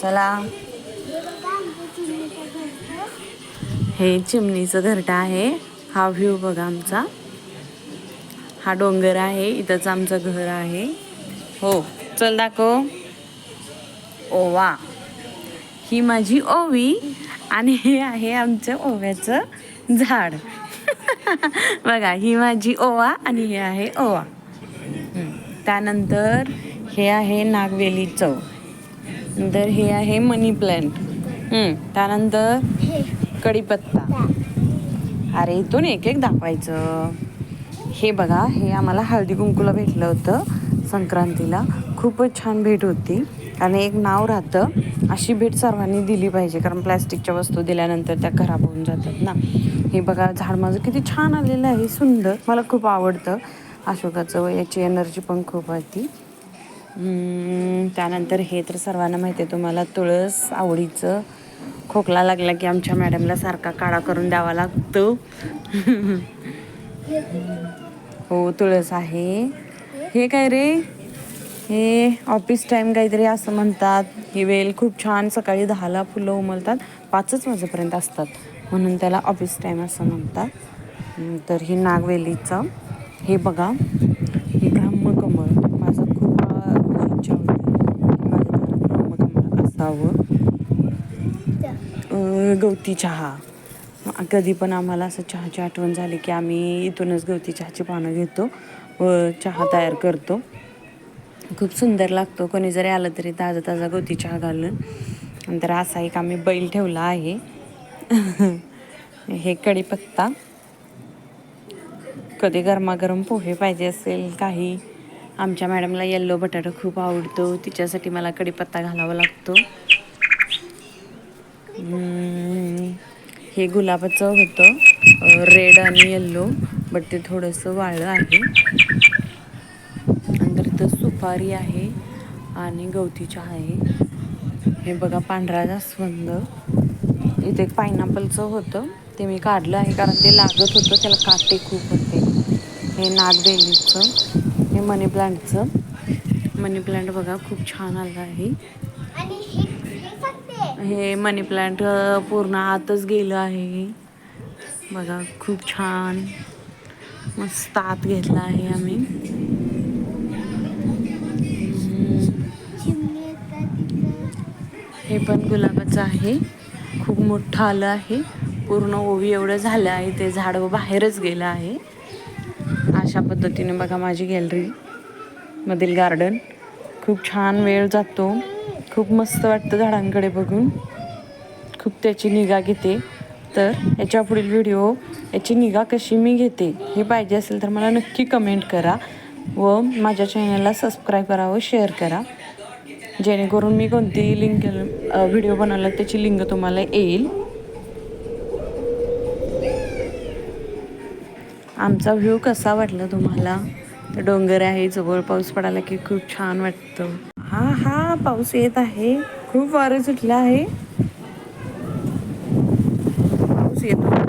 चला. हे चिमणीचं घरटं आहे. हा व्ह्यू बघा आमचा. हा डोंगर आहे. इथंच आमचं घर आहे. हो चल दाखव. ओवा. ही माझी ओवी आणि हे आहे आमचं ओव्याचं झाड. बघा ही माझी ओवा आणि हे आहे ओवा. त्यानंतर हे आहे नागवेली चव. नंतर हे आहे मनी प्लॅन्ट त्यानंतर कढीपत्ता. अरे इथून एक एक दाखवायचं. हे बघा हे आम्हाला हळदी कुंकूला भेटलं होतं संक्रांतीला. खूपच छान भेट होती. आणि एक नाव राहतं अशी भेट सर्वांनी दिली पाहिजे. कारण प्लॅस्टिकच्या वस्तू दिल्यानंतर त्या खराब होऊन जातात ना. हे बघा झाड माझं किती छान आलेलं आहे. सुंदर. मला खूप आवडतं. अशोकाचं याची एनर्जी पण खूप होती त्यानंतर हे तर सर्वांना माहिती आहे तुम्हाला तुळस आवडीचं खोकला लागला की आमच्या मॅडमला सारखा काढा करून द्यावा लागतो. हो तुळस आहे. हे काय रे? हे ऑफिस टाईम काहीतरी असं म्हणतात. ही वेल खूप छान सकाळी दहाला फुलं उमलतात. पाचच वाजेपर्यंत असतात. म्हणून त्याला ऑफिस टाईम असं म्हणतात. तर ही नागवेलीचं. हे बघा हे ब्रह्मकमळ माझं खूप अं, म्हणजे इच्छा होती की माझ्या घरात ब्रह्मकमळ असावं अं, गवती चहा. कधी पण आम्हाला असं चहाची आठवण झाली की आम्ही इथूनच गवती चहाची पानं घेतो व चहा तयार करतो. खूप सुंदर लागतो. कोणी जरी आलं तरी ताजा ताजा गवती चहा घालून. नंतर असा एक आम्ही बैल ठेवला आहे. हे कढीपत्ता कधी गरमागरम पोहे पाहिजे असेल काही. आमच्या मॅडमला येल्लो बटाटा खूप आवडतो. तिच्यासाठी मला कढीपत्ता घालावा लागतो. हे गुलाबाचं होतं रेड आणि येल्लो बट ते थोडंसं वाळलं आहे. नंतर इथं सुपारी आहे आणि गवती चहा आहे. हे बघा पांढरा जास्वंद इथे एक पायनॅपलचं होतं. ते मी काढलं आहे कारण ते लागत होतं त्याला काटे खूप होते. हे नागबेलीचं हे मनी प्लांटचं. मनी प्लांट बघा खूप छान आलं आहे. हे मनी प्लांट पूर्ण आतच गेलं आहे. बघा खूप छान. मस्त आत घेतला आहे आम्ही. हे पण गुलाबाचं आहे. खूप मोठं आलं आहे. पूर्ण ओवी एवढं झालं आहे. ते झाड बाहेरच गेलं आहे. अशा पद्धतीने बघा माझी गॅलरी मधील गार्डन खूप छान वेळ जातो. खूप मस्त वाटतं झाडांकडे बघून. खूप त्याची निगा घेते. तर याच्या पुढील व्हिडिओ याची निगा कशी मी घेते हे पाहिजे असेल तर मला नक्की कमेंट करा व माझ्या चॅनलला सबस्क्राईब करा व शेअर करा. जेणेकरून मी कोणतीही लिंक व्हिडिओ बनवला त्याची लिंक तुम्हाला येईल. आमचा व्ह्यू कसा वाटला तुम्हाला? तर डोंगर आहे जवळ पाऊस पडायला की खूप छान वाटतं. हा हा पाऊस येत आहे. खूप वारं सुटलं आहे. पाऊस येतो.